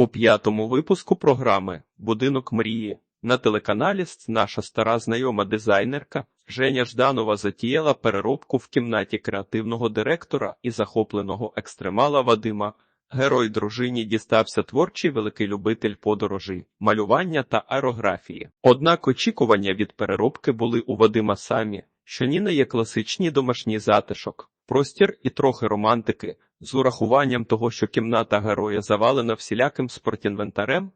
У п'ятому випуску програми Будинок мрії на телеканалі наша стара знайома дизайнерка Женя Жданова затіяла переробку в кімнаті креативного директора і захопленого екстремала Вадима. Герой дружині дістався творчий великий любитель подорожей, малювання та аерографії. Однак очікування від переробки були у Вадима самі, що ні не є класичні домашній затишок, простір і трохи романтики, з урахуванням того, що кімната героя завалена всіляким спортінвентарем,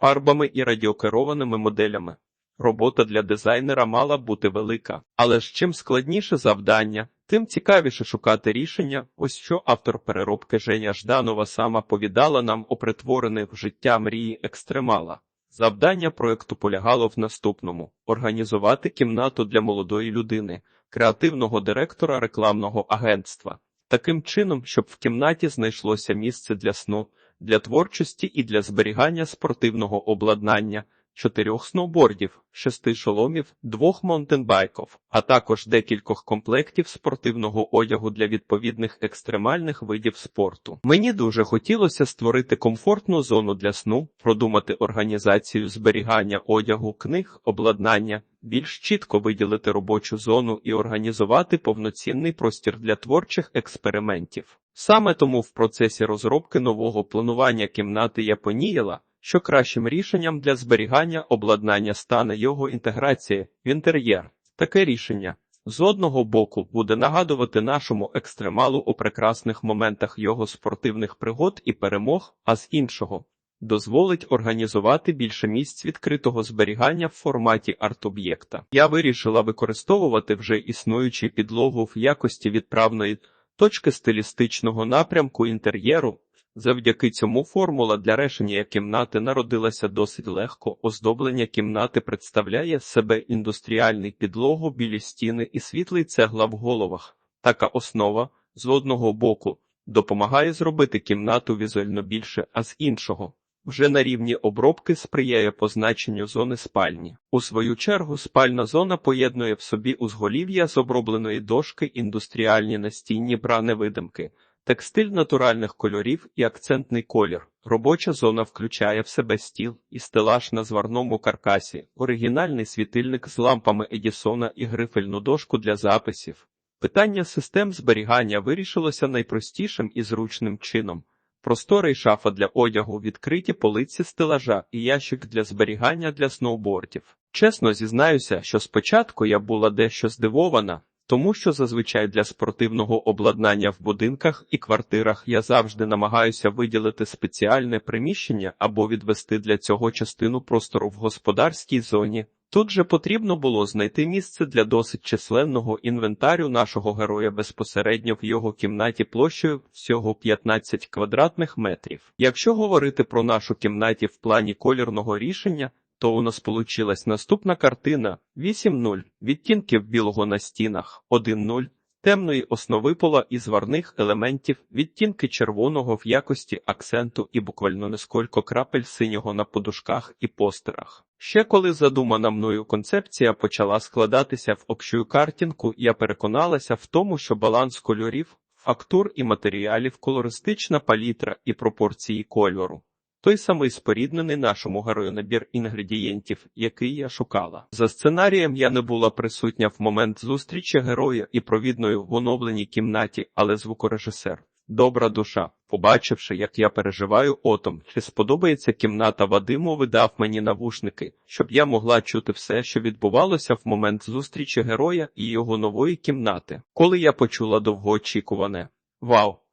фарбами і радіокерованими моделями. Робота для дизайнера мала бути велика, але ж чим складніше завдання, тим цікавіше шукати рішення. Ось що автор переробки Женя Жданова сама повідала нам о притворених в життя мрії екстремала. Завдання проекту полягало в наступному: організувати кімнату для молодої людини, креативного директора рекламного агентства, таким чином, щоб в кімнаті знайшлося місце для сну, для творчості і для зберігання спортивного обладнання, чотирьох сноубордів, шести шоломів, двох монтенбайків, а також декількох комплектів спортивного одягу для відповідних екстремальних видів спорту. Мені дуже хотілося створити комфортну зону для сну, продумати організацію зберігання одягу, книг, обладнання, більш чітко виділити робочу зону і організувати повноцінний простір для творчих експериментів. Саме тому в процесі розробки нового планування кімнати я поніяла, що кращим рішенням для зберігання обладнання стане його інтеграція в інтер'єр. Таке рішення з одного боку буде нагадувати нашому екстремалу у прекрасних моментах його спортивних пригод і перемог, а з іншого дозволить організувати більше місць відкритого зберігання в форматі арт-об'єкта. Я вирішила використовувати вже існуючу підлогу в якості відправної точки стилістичного напрямку інтер'єру. Завдяки цьому формула для рішення кімнати народилася досить легко. Оздоблення кімнати представляє себе індустріальний підлогу, білі стіни і світлий цегла в головах. Така основа з одного боку допомагає зробити кімнату візуально більше, а з іншого вже на рівні обробки сприяє позначенню зони спальні. У свою чергу спальна зона поєднує в собі узголів'я з обробленої дошки, індустріальні настінні брани видимки. Текстиль натуральних кольорів і акцентний колір. Робоча зона включає в себе стіл і стелаж на зварному каркасі, оригінальний світильник з лампами Едісона і грифельну дошку для записів. Питання систем зберігання вирішилося найпростішим і зручним чином. Просторий шафа для одягу, відкриті полиці стелажа і ящик для зберігання для сноубордів. Чесно зізнаюся, що спочатку я була дещо здивована, тому що зазвичай для спортивного обладнання в будинках і квартирах я завжди намагаюся виділити спеціальне приміщення або відвести для цього частину простору в господарській зоні. Тут же потрібно було знайти місце для досить численного інвентарю нашого героя безпосередньо в його кімнаті площею всього 15 квадратних метрів. Якщо говорити про нашу кімнаті в плані колірного рішення, то у нас получилась наступна картина 8.0 відтінків білого на стінах 1.0 темної основи пола і зварних елементів, відтінки червоного в якості акценту і буквально несколько крапель синього на подушках і постерах. Ще коли задумана мною концепція почала складатися в общу картинку, я переконалася в тому, що баланс кольорів, фактур і матеріалів, колористична палітра і пропорції кольору. Той самий споріднений нашому герою набір інгредієнтів, який я шукала. За сценарієм я не була присутня в момент зустрічі героя і провідною в оновленій кімнаті, але звукорежисер. Добра душа, побачивши, як я переживаю отом, чи сподобається кімната Вадиму, видав мені навушники, щоб я могла чути все, що відбувалося в момент зустрічі героя і його нової кімнати. Коли я почула довгоочікуване Вау!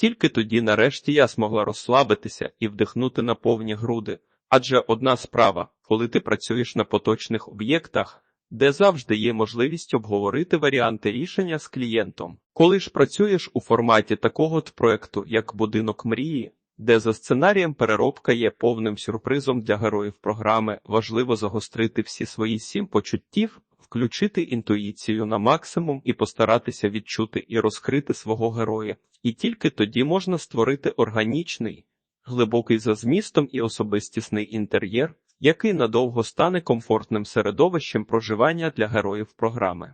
Тільки тоді, нарешті, я змогла розслабитися і вдихнути на повні груди. Адже одна справа, коли ти працюєш на поточних об'єктах, де завжди є можливість обговорити варіанти рішення з клієнтом. Коли ж працюєш у форматі такого от проекту, як будинок мрії, де за сценарієм переробка є повним сюрпризом для героїв програми, важливо загострити всі свої сім почуттів, включити інтуїцію на максимум і постаратися відчути і розкрити свого героя. І тільки тоді можна створити органічний, глибокий за змістом і особистісний інтер'єр, який надовго стане комфортним середовищем проживання для героїв програми.